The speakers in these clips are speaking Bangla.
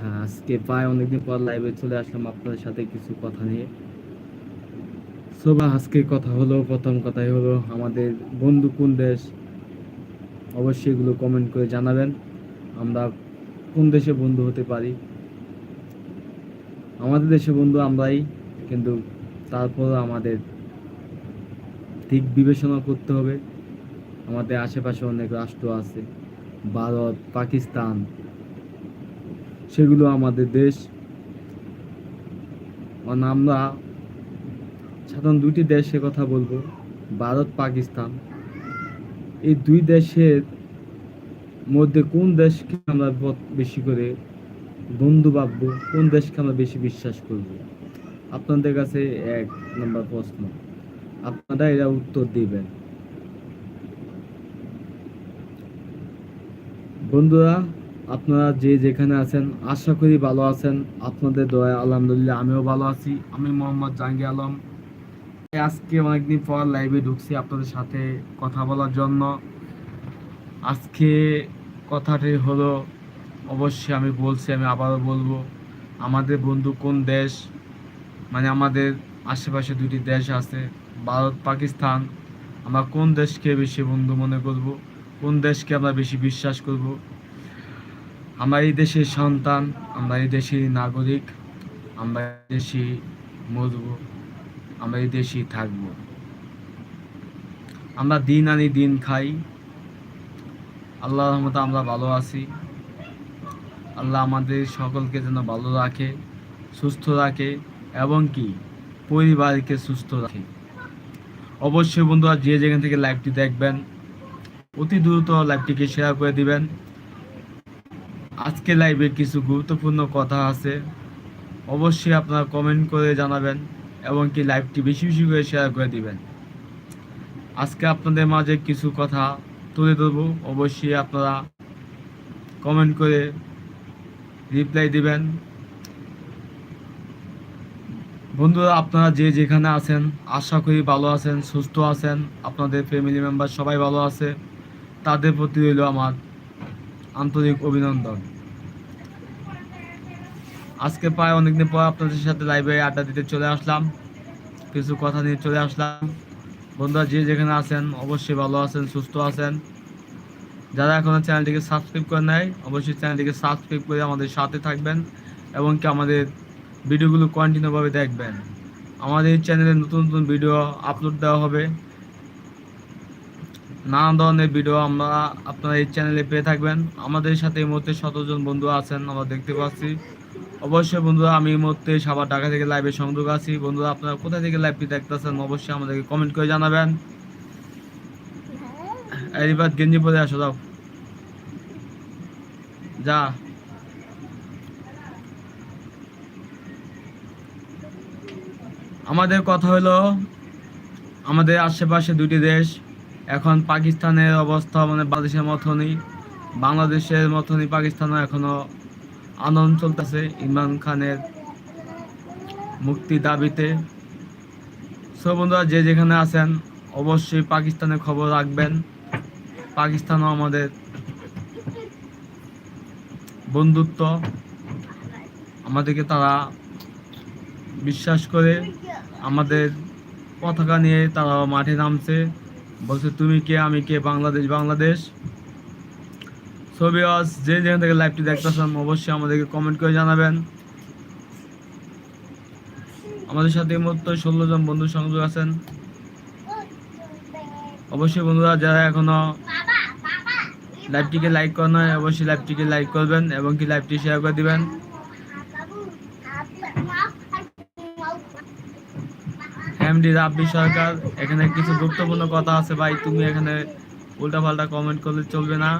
আজকে প্রায় অনেকদিন পর লাইভে চলে আসলাম আপনাদের সাথে কিছু কথা নিয়ে। সোবা আজকে কথা হলো, প্রথম কথাই হলো আমাদের বন্ধু কোন দেশ? অবশ্যই এগুলো কমেন্ট করে জানাবেন। আমরা কোন দেশে বন্ধু হতে পারি? আমাদের দেশে বন্ধু আমরাই, কিন্তু তারপরও আমাদের দিক বিবেচনা করতে হবে। আমাদের আশেপাশে অনেক রাষ্ট্র আছে, ভারত, পাকিস্তান সেগুলো আমাদের দেশ। কারণ আমরা সাধারণ দুটি দেশের কথা বলব, ভারত, পাকিস্তান। এই দুই দেশের মধ্যে কোন দেশকে আমরা বেশি করে বন্ধু ভাববো, কোন দেশকে আমরা বেশি বিশ্বাস করব? আপনাদের কাছে এক নম্বর প্রশ্ন। আপনারা এরা উত্তর দিবেন। বন্ধুরা আপনারা যে যেখানে আছেন, আশা করি ভালো আছেন। আপনাদের দয়া আলহামদুলিল্লাহ আমিও ভালো আছি। আমি মোহাম্মদ জাহাঙ্গীর আলম। আজকে অনেকদিন পর লাইভে ঢুকছি আপনাদের সাথে কথা বলার জন্য। আজকে কথাটি হলো, অবশ্যই আমি বলছি, আমি আবারও বলব, আমাদের বন্ধু কোন দেশ? মানে আমাদের আশেপাশে দুটি দেশ আছে, ভারত, পাকিস্তান। আমরা কোন দেশকে বেশি বন্ধু মনে করব? কোন দেশকে আমরা বেশি বিশ্বাস করব? আমরা এই দেশের সন্তান আমরা এই দেশের নাগরিক আমরা এই দেশে মরব আমরা এই দেশেই থাকব। আমরা দিন আনি দিন খাই। আল্লাহ রহমতে আমরা ভালো আছি। আল্লাহ আমাদের সকলকে যেন ভালো রাখে, সুস্থ রাখে এবং কি পরিবারকে সুস্থ রাখে। অবশ্যই বন্ধুরা যে যেখান থেকে লাইভটি দেখবেন, অতি দ্রুত লাইভটিকে শেয়ার করে দিবেন। আজকে লাইভে কিছু গুরুত্বপূর্ণ কথা আছে। অবশ্যই আপনারা কমেন্ট করে জানাবেন এবং কি লাইভটি বেশি বেশি করে শেয়ার করে দিবেন। আজকে আপনাদের মাঝে কিছু কথা তুলে ধরবো। অবশ্যই আপনারা কমেন্ট করে রিপ্লাই দিবেন। বন্ধুরা, আপনারা যে যেখানে আছেন, আশা করি ভালো আছেন, সুস্থ আছেন। আপনাদের ফ্যামিলি মেম্বার সবাই ভালো আছে। তাদের প্রতি রইল আমার আন্তরিক অভিনন্দন। আজকে প্রায় অনেকদিন পর আপনাদের সাথে লাইভে আড্ডা দিতে চলে আসলাম। কিছু কথা নিয়ে চলে আসলাম। বন্ধুরা, যে যেখানে আছেন, অবশ্যই ভালো আছেন, সুস্থ আছেন। যারা এখনও চ্যানেলটিকে সাবস্ক্রাইব করে নেয় অবশ্যই চ্যানেলটিকে সাবস্ক্রাইব করে আমাদের সাথে থাকবেন এবং কি আমাদের ভিডিওগুলো কন্টিনিউভাবে দেখবেন। আমাদের এই চ্যানেলে নতুন নতুন ভিডিও আপলোড দেওয়া হবে। নানা ধরনের ভিডিও আমরা আপনারা এই চ্যানেলে পেয়ে থাকবেন। আমাদের সাথে এই মুহূর্তে শতজন বন্ধু আছেন, আমরা দেখতে পাচ্ছি। অবশ্যই বন্ধুরা আমি এই মুহূর্তে সাবার ঢাকা থেকে লাইভে সংযোগ আছি। বন্ধুরা আপনারা কোথা থেকে লাইভটি দেখতেছেন অবশ্যই আমাদেরকে কমেন্ট করে জানাবেন। এইবার গেঞ্জি পরে আসো যাও। যা। আমাদের কথা হলো আমাদের আশেপাশে দুটি দেশ এখন পাকিস্তানের অবস্থা মানে বাংলাদেশের মতনই। বাংলাদেশের মতনই পাকিস্তানও এখনও আন্দোলন চলতেছে। ইমরান খানের মুক্তি দাবিতে। সো বন্ধুরা, যে যেখানে আছেন, অবশ্যই পাকিস্তানের খবর রাখবেন। পাকিস্তানও আমাদের বন্ধুত্ব। আমাদেরকে তারা বিশ্বাস করে, আমাদের পতাকা নিয়ে তারা মাঠে নামছে। বলছে, তুমি কে? আমি কে? বাংলাদেশ বাংলাদেশ। ছবি আজ যে যেখান থেকে লাইভটি দেখতেছেন, অবশ্যই আমাদেরকে কমেন্ট করে জানাবেন। আমাদের সাথে মুহূর্তে ষোলো জন বন্ধু সংযোগ আছেন। অবশ্যই বন্ধুরা, যারা এখনও লাইভটিকে লাইক করেন অবশ্যই লাইভটিকে লাইক করবেন এবং কি লাইভটি শেয়ার করে দিবেন। এমডি রাব্বি সরকার, এখানে কিছু গুরুত্বপূর্ণ কথা আছে ভাই, তুমি এখানে উল্টাপাল্টা কমেন্ট করলে চলবে না।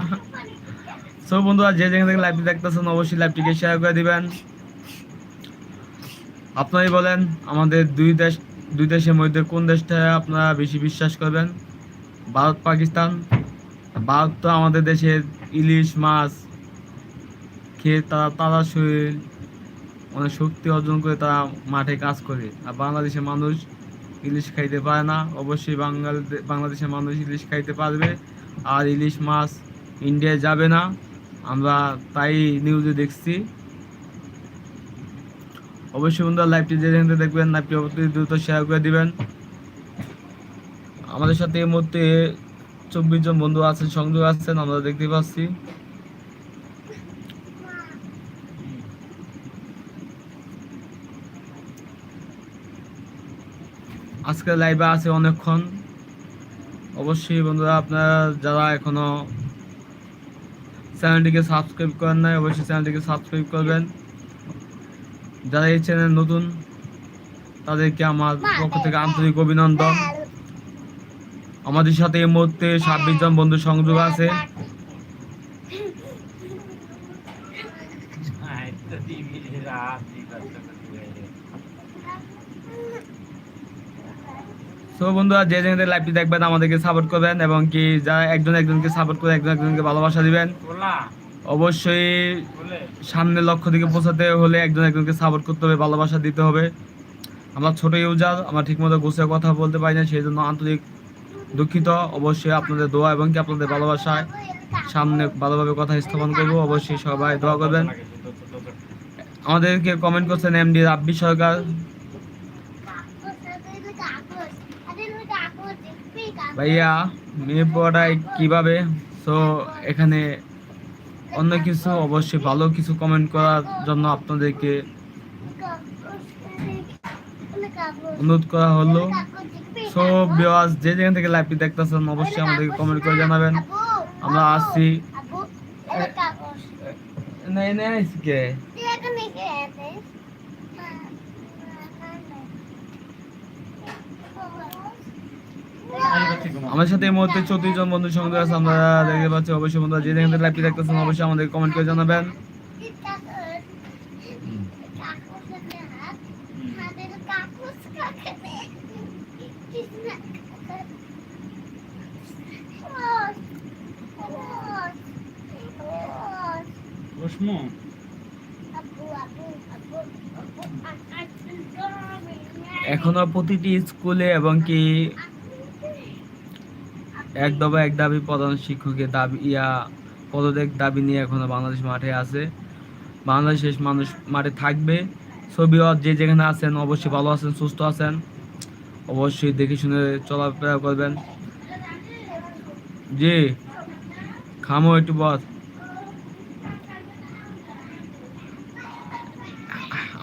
সো বন্ধুরা, যে যেখান থেকে লাইভটি দেখতেছেন, অবশ্যই লাইভটিকে শেয়ার করে দিবেন। আপনারাই বলেন, আমাদের দুই দেশ, দুই দেশের মধ্যে কোন দেশটা আপনারা বেশি বিশ্বাস করবেন? ভারত, পাকিস্তান? ভারত তো আমাদের দেশের ইলিশ, মাছ, খেয়ে তারা তারা শরীর, অনেক শক্তি অর্জন করে তারা মাঠে কাজ করে। আর বাংলাদেশের মানুষ ইলিশ খাইতে পারে না। অবশ্যই বাঙালি বাংলাদেশের মানুষ ইলিশ খাইতে পারবে। আর ইলিশ, মাছ ইন্ডিয়ায় যাবে না। আমরা তাই নিউজে দেখছি। অবশ্যই বন্ধুরা লাইভটি যে যেখানে দেখবেন লাইভটি অবশ্যই দ্রুত শেয়ার করে দিবেন। আমাদের সাথে এই মুহূর্তে চব্বিশ জন বন্ধু আছেন, সংযোগ আছেন, আমরা দেখতে পাচ্ছি। আজকে লাইভে আছে অনেকক্ষণ। অবশ্যই বন্ধুরা আপনারা যারা এখনও চ্যানেলটিকে সাবস্ক্রাইব করেন নাই, অবশ্যই চ্যানেলটিকে সাবস্ক্রাইব করবেন। যারা এই চ্যানেল নতুন, তাদেরকে আমার পক্ষ থেকে আন্তরিক অভিনন্দন। আমাদের সাথে এই মুহূর্তে ছাব্বিশ জন বন্ধু সংযোগ আছে তো বন্ধুরা যে যেখানে লাইভটি দেখবেন আমাদেরকে সাপোর্ট করবেন এবং কি যারা একজন একজনকে সাপোর্ট করে একজন একজনকে ভালোবাসা দিবেন অবশ্যই সামনের লক্ষ্য দিকে পৌঁছাতে হলে একজন একজনকে সাপোর্ট করতে হবে ভালোবাসা দিতে হবে। আমরা ছোট ইউজার আমরা ঠিকমতো গুছিয়ে কথা বলতে পারি না সেই জন্য আন্তরিক দুঃখিত। অবশ্যই আপনাদের দোয়া এবং কি আপনাদের ভালোবাসায় সামনে ভালোভাবে কথা স্থাপন করব। অবশ্যই সবাই দোয়া করবেন। আমাদেরকে কমেন্ট করছেন এমডি রাব্বি সরকার। ভাইয়া মেয়ে পড়ায় কীভাবে সো এখানে অন্য কিছু অবশ্যই ভালো কিছু কমেন্ট করার জন্য আপনাদেরকে অনুরোধ করা হলো সো বিওয়াজ যে যেখান থেকে লাইভটি দেখতেছেন অবশ্যই আমাদেরকে কমেন্ট করে জানাবেন আমরা আসছি না এনে আজকে আমাদের সাথে এই মুহূর্তে চৌত্রিশ জন বন্ধু সঙ্গে আছে আমরা দেখতে পাচ্ছি অবশ্যই বন্ধুরা যে থেকে লাইভটি দেখতেছেন অবশ্যই আমাদের কমেন্ট করে জানাবেন। এখনও প্রতিটি স্কুলে এবং কি এক দফা এক দাবি প্রধান শিক্ষকের দাবি, ইয়া পদত্যাগ দাবি নিয়ে এখনও বাংলাদেশ মাঠে আছে। বাংলাদেশের মানুষ মাঠে থাকবে। ছবি যে যেখানে আছেন অবশ্যই ভালো আছেন, সুস্থ আছেন। অবশ্যই দেখে শুনে চলাফেরা করবেন। জি, খামো একটু বস।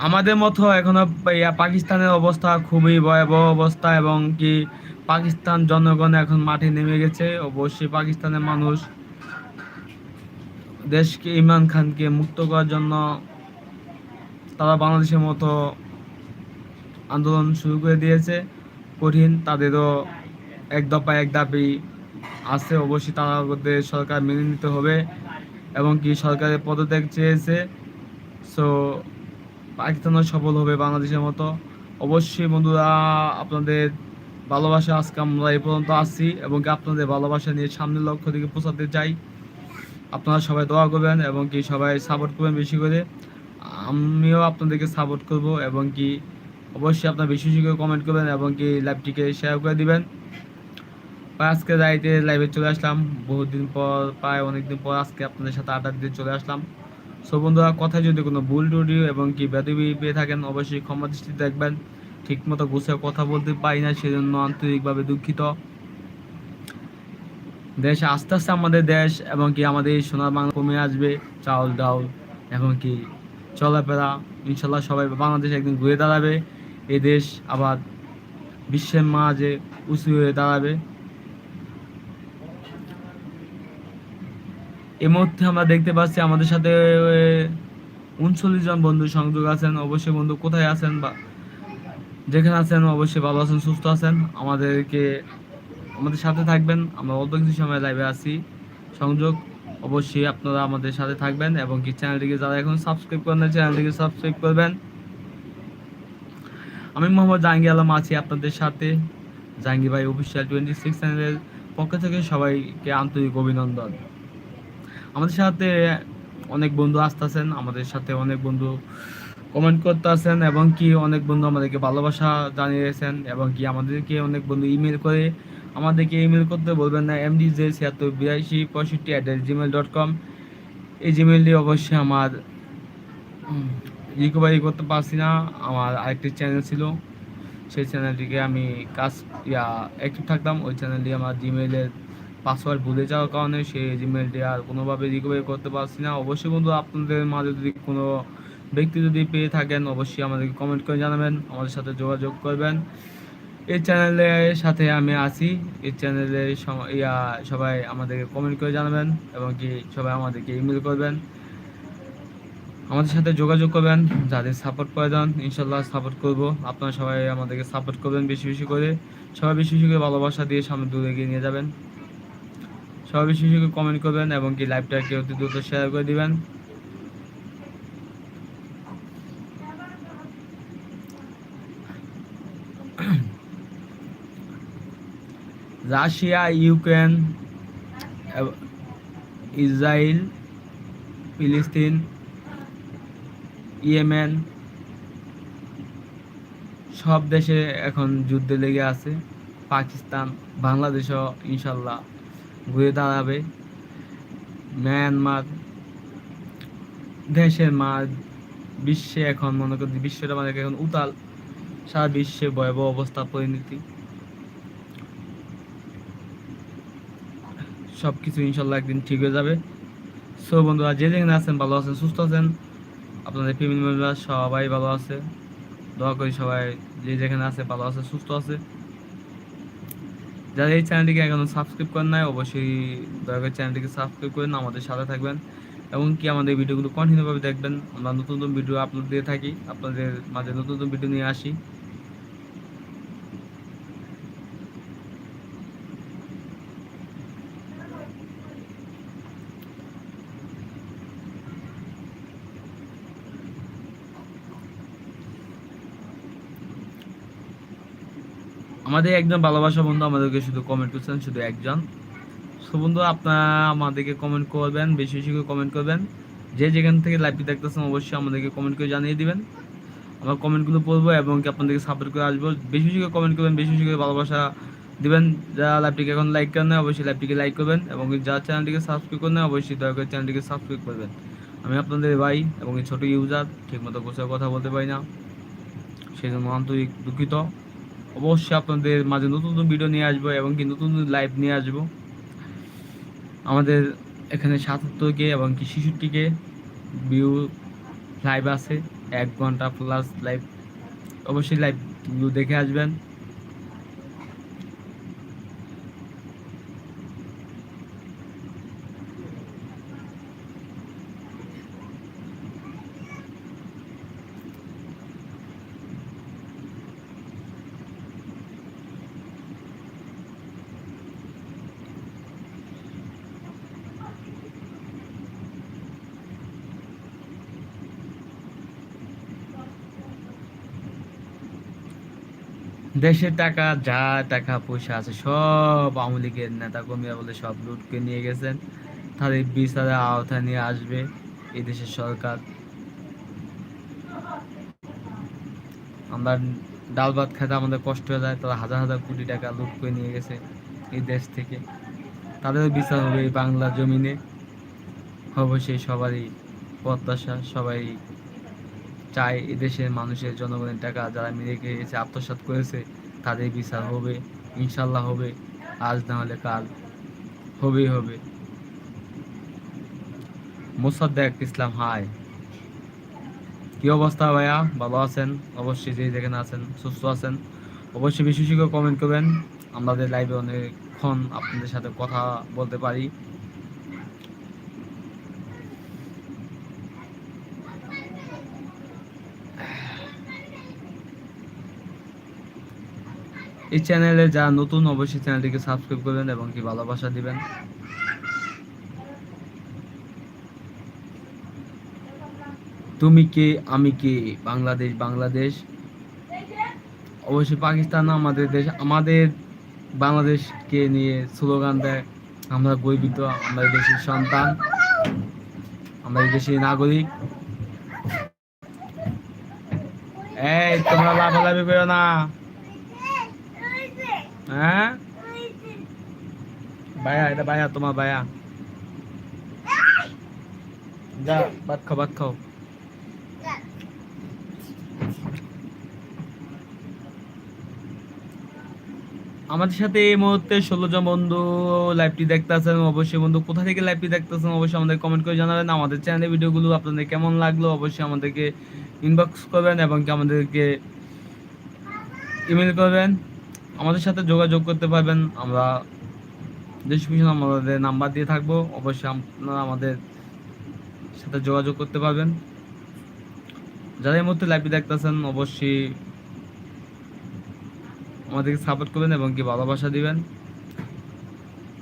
আমাদের মতো এখনও পাকিস্তানের অবস্থা খুবই ভয়াবহ অবস্থা এবং কি পাকিস্তান জনগণ এখন মাঠে নেমে গেছে। অবশ্যই পাকিস্তানের মানুষ দেশকে, ইমরান খানকে মুক্ত করার জন্য তারা বাংলাদেশের মতো আন্দোলন শুরু করে দিয়েছে। কঠিন, তাদেরও এক দফা এক দাবি আছে। অবশ্যই তাদের সরকার মেনে নিতে হবে এবং কি সরকারের পদত্যাগ চেয়েছে। সো পাকিস্তানও সফল হবে বাংলাদেশের মতো। অবশ্যই বন্ধুরা, আপনাদের ভালোবাসা আজকে আমরা এই পর্যন্ত আসছি এবং আপনাদের ভালোবাসা নিয়ে সামনের লক্ষ্য দিকে পৌঁছাতে চাই। আপনারা সবাই দোয়া করবেন এবং কি সবাই সাপোর্ট করবেন বেশি করে। আমিও আপনাদেরকে সাপোর্ট করব এবং কি অবশ্যই আপনারা বেশি বেশি করে কমেন্ট করবেন এবং কি লাইভটিকে শেয়ার করে দিবেন। আজকে রাইতে লাইভে চলে আসলাম। বহুদিন পর, প্রায় অনেকদিন পর আজকে আপনাদের সাথে আড্ডা দিতে চলে আসলাম। সো বন্ধুরা, কথায় যদি কোনো ভুল টুটি এবং কি বেদবি পেয়ে থাকেন, অবশ্যই ক্ষমা দৃষ্টি দেখবেন। ঠিক মতো গুছিয়ে কথা বলতে পারি না, সেজন্য আন্তরিকভাবে দুঃখিত। দেশ আস্তে আস্তে আমাদের দেশ এবং কি আমাদের সোনার বাংলা কমে আসবে, চাউল ডাউল, এখন কি চলাফেরা, ইনশাল্লাহ সবাই বাংলাদেশ একদিন ঘুরে দাঁড়াবে। এই দেশ আবার বিশ্বের মাঝে উঁচু হয়ে দাঁড়াবে। এই মুহূর্তে আমরা দেখতে পাচ্ছি আমাদের সাথে উনচল্লিশ জন বন্ধু সংযোগ আছেন। অবশ্যই বন্ধু, কোথায় আছেন বা যেখানে আছেন, অবশ্যই ভালো আছেন, সুস্থ আছেন। আমাদেরকে, আমাদের সাথে থাকবেন। আমরা অল্প কিছু সময় লাইভে আছি। সংযোগ অবশ্যই আপনারা আমাদের সাথে থাকবেন এবং কি চ্যানেলটিকে যারা এখন সাবস্ক্রাইব করেন চ্যানেলটিকে সাবস্ক্রাইব করবেন। আমি মোহাম্মদ জাহাঙ্গীর আলম আছি আপনাদের সাথে। জাহাঙ্গীর ভাই অফিসিয়াল টোয়েন্টি সিক্স চ্যানেলের পক্ষ থেকে সবাইকে আন্তরিক অভিনন্দন। আমাদের সাথে অনেক বন্ধু আসতেছেন, আমাদের সাথে অনেক বন্ধু কমেন্ট করতে আছেন এবং কি অনেক বন্ধু আমাদেরকে ভালোবাসা জানিয়েছেন এবং কি আমাদেরকে অনেক বন্ধু ইমেল করে আমাদেরকে ইমেল করতে বলবেন না এমডি জে ছিয়াত্তর বিরাশি পঁয়ষট্টি at the Gmail dot com এই জিমেলটি অবশ্যই আমার রিকভারি করতে পারছি না, আমার আরেকটি চ্যানেল ছিল, সেই চ্যানেলটিকে আমি কাজ, ইয়া অ্যাক্টিভ থাকতাম, ওই চ্যানেলটি আমার জিমেলের পাসওয়ার্ড ভুলে যাওয়ার কারণে সেই জিমেইলটি আর কোনোভাবে রিকভারি করতে পারছি না। অবশ্যই বন্ধু, আপনাদের মাঝে যদি কোনো ব্যক্তি যদি পেয়ে থাকেন, অবশ্যই আমাদেরকে কমেন্ট করে জানাবেন, আমাদের সাথে যোগাযোগ করবেন। এই চ্যানেলের সাথে আমি আছি। এই চ্যানেলে ইয়া, সবাই আমাদেরকে কমেন্ট করে জানাবেন এবং কি সবাই আমাদেরকে ইমেল করবেন। আমাদের সাথে যোগাযোগ করবেন, যাদের সাপোর্ট প্রয়োজন ইনশাল্লাহ সাপোর্ট করব। আপনারা সবাই আমাদেরকে সাপোর্ট করবেন বেশি বেশি করে। সবাই বেশি বেশি করে ভালোবাসা দিয়ে সামনে দূরে এগিয়ে নিয়ে যাবেন। সবাই বেশি বেশি করে কমেন্ট করবেন এবং কি লাইভটাকে অতি দ্রুত শেয়ার করে দিবেন। রাশিয়া, ইউক্রেন ইসরায়েল ফিলিস্তিন, ইয়েমেন, সব দেশে এখন যুদ্ধে লেগে আছে। পাকিস্তান, বাংলাদেশও ইনশাল্লাহ ঘুরে দাঁড়াবে। মিয়ানমার দেশের মা বিশ্বে এখন মনে করি বিশ্বটা মানে এখন উতাল। সারা বিশ্বে ভয়াবহ অবস্থা, পরিণতি। সব কিছু ইনশাল্লাহ একদিন ঠিক হয়ে যাবে। সো বন্ধুরা, যে যেখানে আছেন, ভালো আছেন, সুস্থ আছেন, আপনাদের ফ্যামিলি মেম্বার সবাই ভালো আছে। দোয়া করি সবাই যে যেখানে আছে, ভালো আছে, সুস্থ আছে। যারা এই চ্যানেলটিকে এখনও সাবস্ক্রাইব করেন নাই, অবশ্যই দয়া করে চ্যানেলটিকে সাবস্ক্রাইব করেন আমাদের সাথে থাকবেন। এবং কি আমাদের ভিডিওগুলো কন্টিনিউভাবে দেখবেন, আমরা নতুন নতুন ভিডিও আপলোড দিয়ে থাকি। আপনাদের মাঝে নতুন নতুন ভিডিও নিয়ে আসি। আমাদের একজন ভালোবাসা বন্ধু আমাদেরকে শুধু কমেন্ট করছেন, শুধু একজন। সো বন্ধু, আপনারা আমাদেরকে কমেন্ট করবেন, বেশি বেশি করে কমেন্ট করবেন। যে যেখান থেকে লাইভটি দেখতেছেন, অবশ্যই আমাদেরকে কমেন্ট করে জানিয়ে দিবেন। আমরা কমেন্টগুলো পড়ব এবং কি আপনাদেরকে সাপোর্ট করে আসব। বেশি বেশি করে কমেন্ট করবেন, বেশি বেশি করে ভালোবাসা দিবেন। যারা লাইভটিকে এখন লাইক করেন অবশ্যই লাইভটিকে লাইক করবেন এবং যারা চ্যানেলটিকে সাবস্ক্রাইব করেন অবশ্যই দয়া করে চ্যানেলটিকে সাবস্ক্রাইব করবেন। আমি আপনাদের ভাই এবং ছোটো ইউজার ঠিকমতো গোছায় কথা বলতে পারি না। সেই জন্য আন্তরিক দুঃখিত। অবশ্যই আপনাদের মাঝে নতুন নতুন ভিডিও নিয়ে আসব এবং কি নতুন নতুন লাইভ নিয়ে আসব। আমাদের এখানে সাতাত্তরকে এবং কি শিশুটিকে ভিউ লাইভ আছে, এক ঘণ্টা প্লাস লাইভ অবশ্যই লাইভগুলো দেখে আসবেন। দেশের টাকা, যা টাকা, পয়সা আছে, সব আওয়ামী লীগের নেতা কর্মীরা বলে সব লুটকে নিয়ে গেছেন। তাদের বিচারের আওতা নিয়ে আসবে এই দেশের সরকার। আমরা ডাল ভাত খেতে আমাদের কষ্ট হয়ে যায়, তারা হাজার হাজার কোটি টাকা লুট করে নিয়ে গেছে এই দেশ থেকে। তাদের বিচার হবে এই বাংলা জমিনে। অবশ্যই সবারই প্রত্যাশা, সবাই চায় এদেশের মানুষের জনগণের টাকা যারা মেরে গিয়েছে আত্মসাৎ করেছে, তাদের বিচার হবে, ইনশাল্লাহ হবে। আজ না হলে কাল হবেই হবে। মোসাদ্দেক ইসলাম হাই কি অবস্থা ভাইয়া? ভালো আছেন? অবশ্যই যে যেখানে আছেন, সুস্থ আছেন। অবশ্যই বেশি বেশি করে কমেন্ট করবেন। আমাদের লাইভে অনেকক্ষণ আপনাদের সাথে কথা বলতে পারি। এই চ্যানেলে যারা নতুন, অবশ্যই চ্যানেলটিকে সাবস্ক্রাইব করবেন এবং কি ভালোবাসা দিবেন। তুমি কে, আমি কে? বাংলাদেশ বাংলাদেশ। অবশ্যই পাকিস্তান আমাদের দেশ। আমাদের বাংলাদেশকে নিয়ে স্লোগান দেয়, আমরা গর্বিত, আমরা দেশের সন্তান, আমরা দেশের নাগরিক। এই, তোমরা লাফালাফি করো না। হ্যাঁ? ভাইয়া, এটা ভাইয়া, তোমার ভাইয়া। যা, ভাত খাও ভাত খাও। আমাদের সাথে এই মুহূর্তে ষোলো জন বন্ধু লাইভটি দেখতেছেন। অবশ্যই বন্ধু, কোথা থেকে লাইভটি দেখতেছেন অবশ্যই আমাদের কমেন্ট করে জানাবেন। আমাদের চ্যানেলের ভিডিওগুলো আপনাদের কেমন লাগল অবশ্যই আমাদেরকে ইনবক্স করবেন এবং আমাদেরকে ইমেল করবেন। আমাদের সাথে যোগাযোগ করতে পারবেন। আমরা ডিসক্রিপশন আমাদের নাম্বার দিয়ে থাকব। অবশ্যই আপনারা আমাদের সাথে যোগাযোগ করতে পারবেন। যারা এই মুহূর্তে লাইভটি দেখতেছেন, অবশ্যই আমাদেরকে সাপোর্ট করবেন এবং কি ভালোবাসা দিবেন।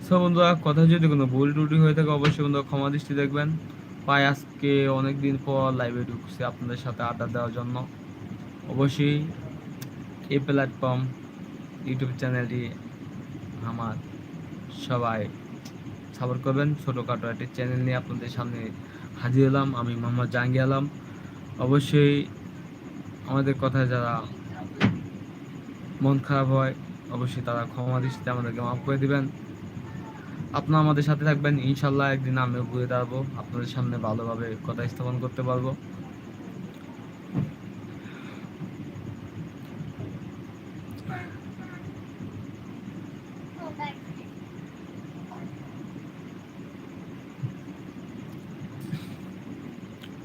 সো বন্ধুরা, কথা যদি কোনো ভুল ত্রুটি হয়ে থাকে, অবশ্যই বন্ধুরা ক্ষমা দৃষ্টি দেখবেন। পাই আজকে অনেক দিন পর লাইভে ঢুকছি আপনাদের সাথে আড্ডা দেওয়ার জন্য। অবশ্যই এই প্ল্যাটফর্ম ইউটিউব চ্যানেলটি আমার সবাই সাপোর্ট করবেন। ছোটোখাটো একটি চ্যানেল নিয়ে আপনাদের সামনে হাজির এলাম আমি মোহাম্মদ জাহাঙ্গীর আলম। অবশ্যই আমাদের কথায় যারা মন খারাপ হয়, অবশ্যই তারা ক্ষমা দৃষ্টিতে আমাদেরকে মাফ করে দিবেন। আপনারা আমাদের সাথে থাকবেন। ইনশাল্লাহ একদিন আমিও ঘুরে দাঁড়াবো। আপনাদের সামনে ভালোভাবে কথা স্থাপন করতে পারব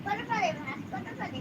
কত পারে ভাত কত পারে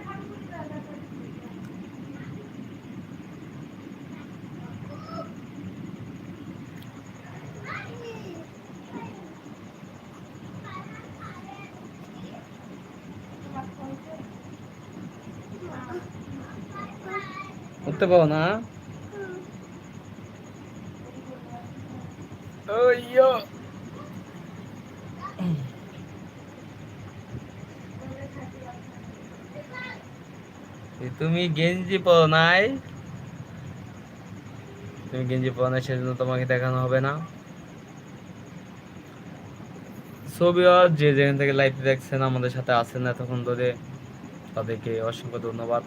করতে পারো না? তুমি গেঞ্জি পরো নাই? তুমি গেঞ্জি পরো নাই সেজন্য তোমাকে দেখানো হবে না। ছবি যে যেখান থেকে লাইভ দেখছেন আমাদের সাথে আছেন এতক্ষণ ধরে তাদেরকে অসংখ্য ধন্যবাদ।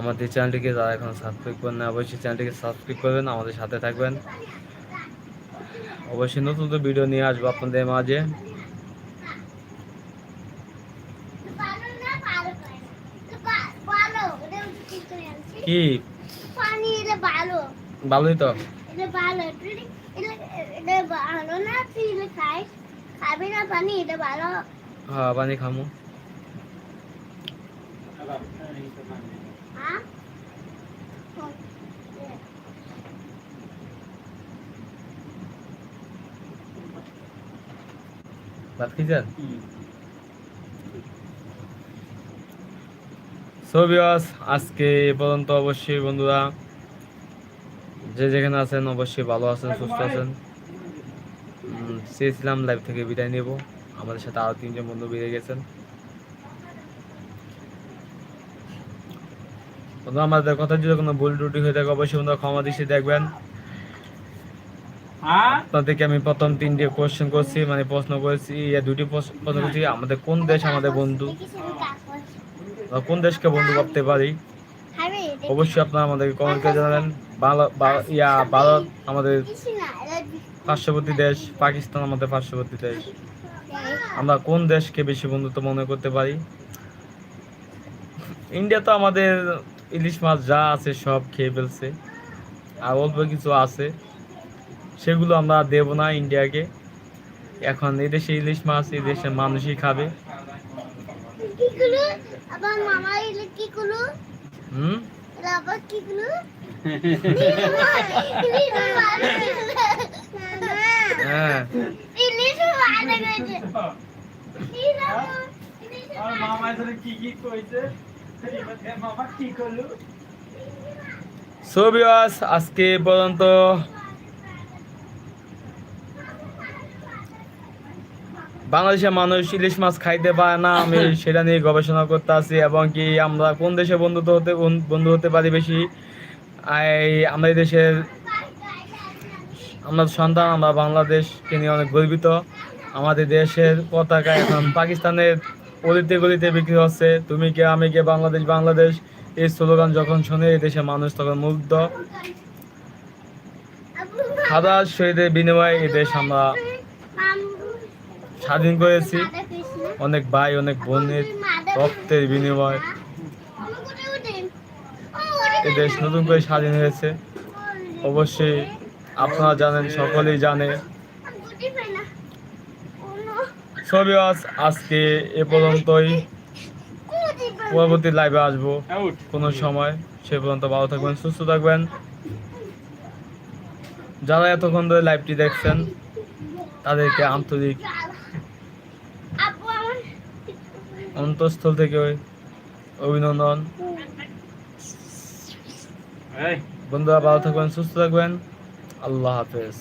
আমাদের চ্যানেলটিকে যারা এখন সাবস্ক্রাইব করেন না অবশ্যই চ্যানেলটিকে সাবস্ক্রাইব করবেন, আমাদের সাথে থাকবেন। অবশ্যই নতুন নতুন ভিডিও নিয়ে আসব আপনাদের মাঝে। কি? ভালোই তো। হ্যাঁ পানি খামু। ভাত খাইছেন সো আজকে এ পর্যন্ত অবশ্যই বন্ধুরা, যে যেখানে আছেন অবশ্যই ভালো আছেন, সুস্থ আছেন। চেয়েছিলাম লাইভ থেকে বিদায় নেব। আমাদের সাথে আরও তিনজন বন্ধু বেরিয়ে গেছেন। বন্ধুরা আমাদের কথা যদি কোনো ভুল ত্রুটি হয়ে থাকে অবশ্যই বন্ধুরা ক্ষমা দৃষ্টি দেখবেন। আপনাদেরকে আমি প্রথম তিনটে কোশ্চেন করছি মানে প্রশ্ন করেছি দুটি প্রশ্ন প্রশ্ন করছি আমাদের কোন দেশ আমাদের বন্ধু? কোন দেশকে বন্ধু ভাবতে পারি? অবশ্যই আপনারা আমাদেরকে কমেন্ট করে জানাবেন। ইয়া ভারত আমাদের পার্শ্ববর্তী দেশ পাকিস্তান আমাদের পার্শ্ববর্তী দেশ। আমরা কোন দেশকে বেশি বন্ধুত্ব মনে করতে পারি? ইন্ডিয়া তো আমাদের ইলিশ মাছ যা আছে সব খেয়ে ফেলছে। আর অল্প কিছু আছে, সেগুলো আমরা দেব না ইন্ডিয়াকে। এখন এদেশে ইলিশ মাছ, এই দেশের মানুষই খাবে। হ্যাঁ। মামা কি কি কইছে? সো ভিউয়ার্স আজকে পর্যন্ত। বাংলাদেশের মানুষ ইলিশ মাছ খাইতে পারে না, আমি সেটা নিয়ে গবেষণা করতে আছি এবং কি আমরা কোন দেশে বন্ধুত্ব হতে বন্ধু হতে পারি বেশি? এই এই দেশের, আমরা সন্তান, আমরা বাংলাদেশকে নিয়ে অনেক গর্বিত। আমাদের দেশের পতাকা এখন পাকিস্তানের অলিতে গলিতে বিক্রি হচ্ছে। তুমি কে, আমি কে, বাংলাদেশ বাংলাদেশ। এই স্লোগান যখন শোনে এই দেশের মানুষ তখন মুগ্ধ। হাজার শহীদের বিনিময়ে এই দেশ আমরা স্বাধীন করেছি। অনেক ভাই, অনেক বোনের রক্তের বিনিময় এই দেশ নতুন করে স্বাধীন হয়েছে। অবশ্যই আপনারা জানেন, সকলেই জানে ছবি আজকে এ পর্যন্তই। পরবর্তী লাইভে আসব। কোনো সময়। সে পর্যন্ত ভালো থাকবেন সুস্থ থাকবেন। যারা এতক্ষণ ধরে লাইভটি দেখছেন তাদেরকে আন্তরিক অন্তঃস্থল থেকে অভিনন্দন। বন্ধুরা ভালো থাকবেন সুস্থ থাকবেন। আল্লাহ হাফেজ।